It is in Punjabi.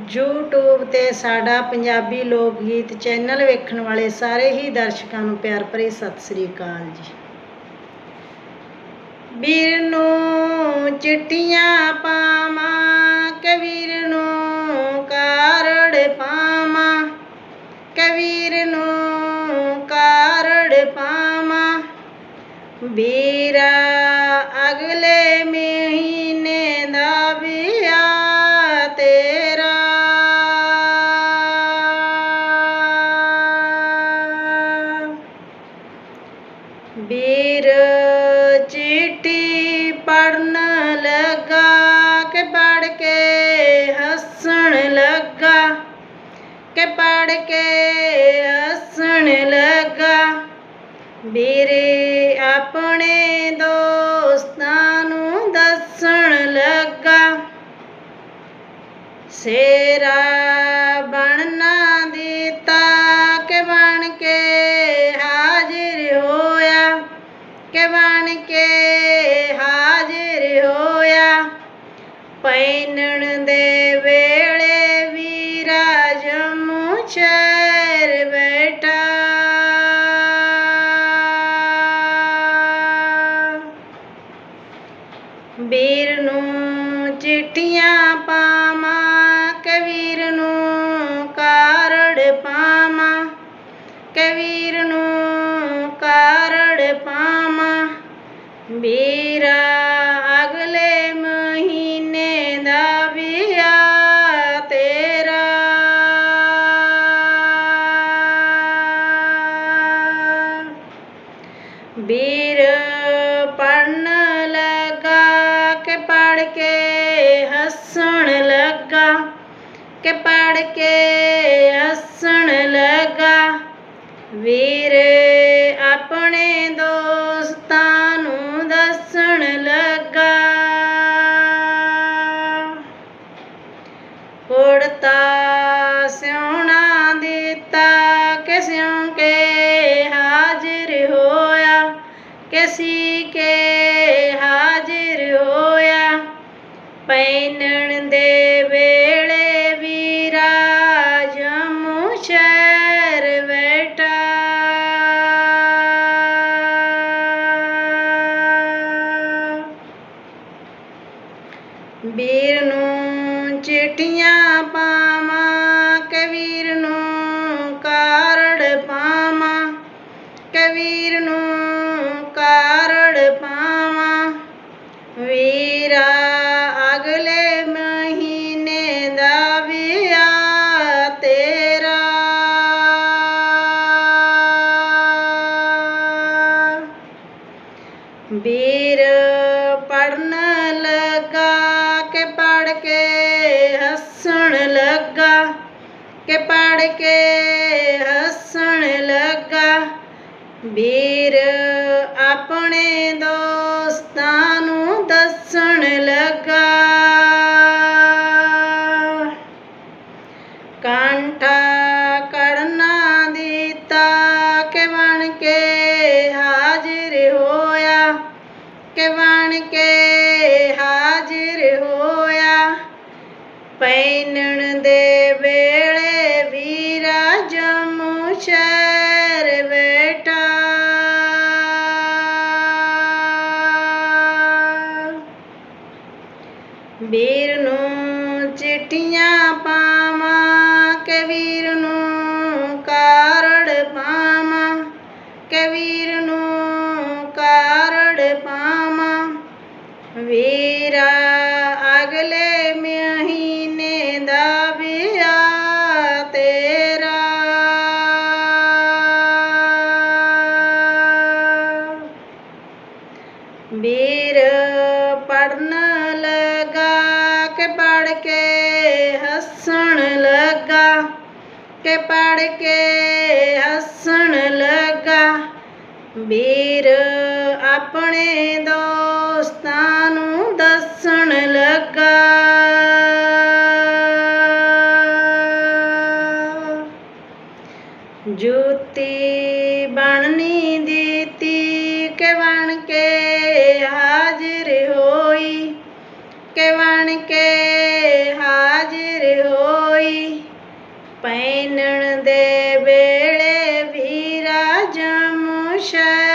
YouTube ਤੇ ਸਾਡਾ ਪੰਜਾਬੀ ਲੋਕ ਗੀਤ ਚੈਨਲ ਵੇਖਣ ਵਾਲੇ ਸਾਰੇ ਹੀ ਦਰਸ਼ਕਾਂ ਨੂੰ ਪਿਆਰ ਭਰੀ ਸਤਿ ਸ੍ਰੀ ਅਕਾਲ ਜੀ। ਵੀਰ ਨੂੰ ਚਿੱਠੀਆਂ ਪਾਵਾਂ ਕਬੀਰ ਨੂੰ ਕਾਰੜ ਪਾਵਾਂ ਕਬੀਰ ਨੂੰ ਕਾਰੜ ਪਾਵਾਂ। ਵੀਰਾ ਕਿ ਕੇ ਹੱਸਣ ਲੱਗਾ। ਵੀਰੇ ਆਪਣੇ ਦੋਸਤਾਂ ਨੂੰ ਦੱਸਣ ਲੱਗਾ। ਸੇਰਾ ਬਣਨਾ ਦਿੱਤਾ ਕੇ ਬਣ ਕੇ ਹਾਜ਼ਰ ਹੋਇਆ। ਕਿ ਬਣ ਕੇ ਹਾਜ਼ਰ ਹੋਇਆ। ਪੈਨਣ ਦੇ ਜੰਮੂ ਸ਼ਹਿਰ ਬੈਠਾ। ਵੀਰ ਨੂੰ ਚਿੱਠੀਆਂ ਪਾਵਾਂ, ਕਬੀਰ ਨੂੰ ਕਾਰੜ ਪਾਵਾਂ, ਕਬੀਰ ਨੂੰ ਕਾਰੜ ਪਾਵਾਂ। ਵੀਰਾ ਵੀਰ ਪੜਨ ਲੱਗਾ, ਕਿ ਪੜ ਕੇ ਹੱਸਣ ਲੱਗਾ, ਕਿ ਪੜ ਕੇ ਹੱਸਣ ਲੱਗਾ। ਵੀਰ ਆਪਣੇ ਦੋਸਤਾਂ ਨੂੰ ਦੱਸਣ ਲੱਗਾ, ਕੁੜਤਾ ਸਿਉਣਾ ਦਿੱਤਾ, ਕਿ ਸਿਉਂ ਕੇ ਸੀ ਕੇ ਹਾਜ਼ਰ ਹੋਇਆ। ਪੈਨਣ ਦੇ ਵੇਲੇ ਵੀਰਾ ਜੰਮੂ ਸ਼ਹਿਰ ਬੈਠਾ। ਵੀਰ ਨੂੰ ਚਿੱਠੀਆਂ ਵੀਰ ਪੜਨ ਲੱਗਾ ਕਿ ਪੜ ਕੇ ਹੱਸਣ ਲੱਗਾ, ਕਿ ਪੜ ਕੇ ਹੱਸਣ ਲੱਗਾ। ਵੀਰ ਆਪਣੇ ਦੋ ਕਿ ਬਣ ਕੇ ਹਾਜ਼ਰ ਹੋਇਆ। ਪੈਨਣ ਦੇ ਵੇਲੇ ਵੀਰਾ ਜੰਮੂ ਸ਼ਹਿਰ ਬੈਠਾ। ਵੀਰ ਨੂੰ ਚਿੱਠੀਆਂ ਪਾਵਾਂ ਕਬੀਰ ਨੂੰ ਕਾਰੜ ਪਾਵਾਂ। ਕਬੀਰ ਨੂੰ ਵੀਰਾ ਅਗਲੇ ਮਹੀਨੇ ਦਾ ਵਿਆਹ ਤੇਰਾ। ਵੀਰ ਪੜਨ ਲਗਾ ਕੇ ਪੜ ਕੇ ਹੱਸਣ ਲਗਾ, ਕੇ ਪੜ ਕੇ ਹੱਸਣ ਲਗਾ। ਵੀਰ ਆਪਣੇ ਦੋਸਤਾਂ ਨੂੰ ਦੱਸਣ ਲੱਗਾ। ਜੁੱਤੀ ਬਣਨੀ ਦਿੱਤੀ ਕਿ ਬਣ ਕੇ ਹਾਜ਼ਰ ਹੋਈ। ਕਿ ਬਣ ਕੇ ਹਾਜ਼ਰ ਹੋਈ। ਬੰਨਣ ਦੇ